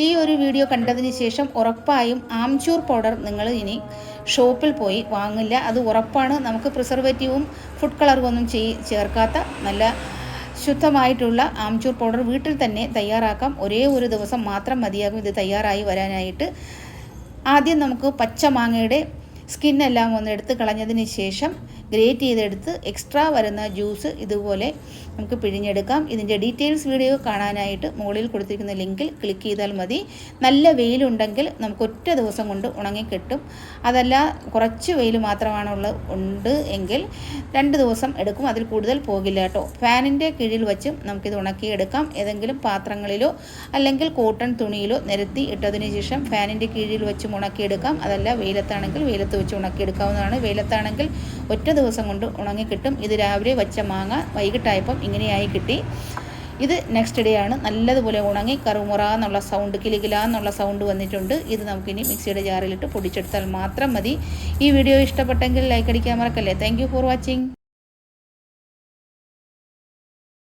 ഈ ഒരു വീഡിയോ കണ്ടതിന് ശേഷം ഉറപ്പായും ആംചൂർ പൗഡർ നിങ്ങൾ ഇനി ഷോപ്പിൽ പോയി വാങ്ങില്ല. അത് ഉറപ്പാണ്. നമുക്ക് പ്രിസർവേറ്റീവും ഫുഡ് കളറും ഒന്നും ചെയ് ചേർക്കാത്ത നല്ല ശുദ്ധമായിട്ടുള്ള ആംചൂർ പൗഡർ വീട്ടിൽ തന്നെ തയ്യാറാക്കാം. ഒരേ ഒരു ദിവസം മാത്രം മതിയാകും. ഇത് തയ്യാറായി വരാനായിട്ട്. ആദ്യം നമുക്ക് പച്ചമാങ്ങയുടെ സ്കിന്നെല്ലാം ഒന്ന് എടുത്ത് കളഞ്ഞതിന് ശേഷം ഗ്രേറ്റ് ചെയ്തെടുത്ത് എക്സ്ട്രാ വരുന്ന ജ്യൂസ് ഇതുപോലെ നമുക്ക് പിഴിഞ്ഞെടുക്കാം. ഇതിന്റെ ഡീറ്റെയിൽസ് വീഡിയോ കാണാനായിട്ട് മുകളിൽ കൊടുത്തിരിക്കുന്ന ലിങ്കിൽ ക്ലിക്ക് ചെയ്താൽ മതി. നല്ല വെയിലുണ്ടെങ്കിൽ നമുക്ക് ഒറ്റ ദിവസം കൊണ്ട് ഉണങ്ങി കിട്ടും അതല്ല കുറച്ച് വെയിൽ മാത്രമാണുള്ള ഉണ്ട് എങ്കിൽ രണ്ട് ദിവസം എടുക്കും. അതിൽ കൂടുതൽ പോകില്ല കേട്ടോ. ഫാനിന്റെ കീഴിൽ വച്ചും നമുക്കിത് ഉണക്കിയെടുക്കാം. ഏതെങ്കിലും പാത്രങ്ങളിലോ അല്ലെങ്കിൽ കോട്ടൺ തുണിയിലോ നിരത്തി ഇട്ടതിന് ശേഷം ഫാനിന്റെ കീഴിൽ വെച്ചും ഉണക്കിയെടുക്കാം. അതല്ല വെയിലത്താണെങ്കിൽ വെയിലത്ത് വെച്ച് ഉണക്കിയെടുക്കാവുന്നതാണ്. വെയിലത്താണെങ്കിൽ ഒറ്റ ദിവസം കൊണ്ട് ഉണങ്ങി കിട്ടും ഇത് രാവിലെ വച്ച മാങ്ങ വൈകിട്ടായപ്പം ഇങ്ങനെയായി കിട്ടി. ഇത് നെക്സ്റ്റ് ഡേ ആണ്. നല്ലതുപോലെ ഉണങ്ങി കറുമുറ എന്നുള്ള സൗണ്ട് കിലികില എന്നുള്ള സൗണ്ട് വന്നിട്ടുണ്ട്. ഇത് നമുക്കിനി മിക്സിയുടെ ജാറിലിട്ട് പൊടിച്ചെടുത്താൽ മാത്രം മതി. ഈ വീഡിയോ ഇഷ്ടപ്പെട്ടെങ്കിൽ ലൈക്ക് അടിക്കാൻ മറക്കല്ലേ. Thank for watching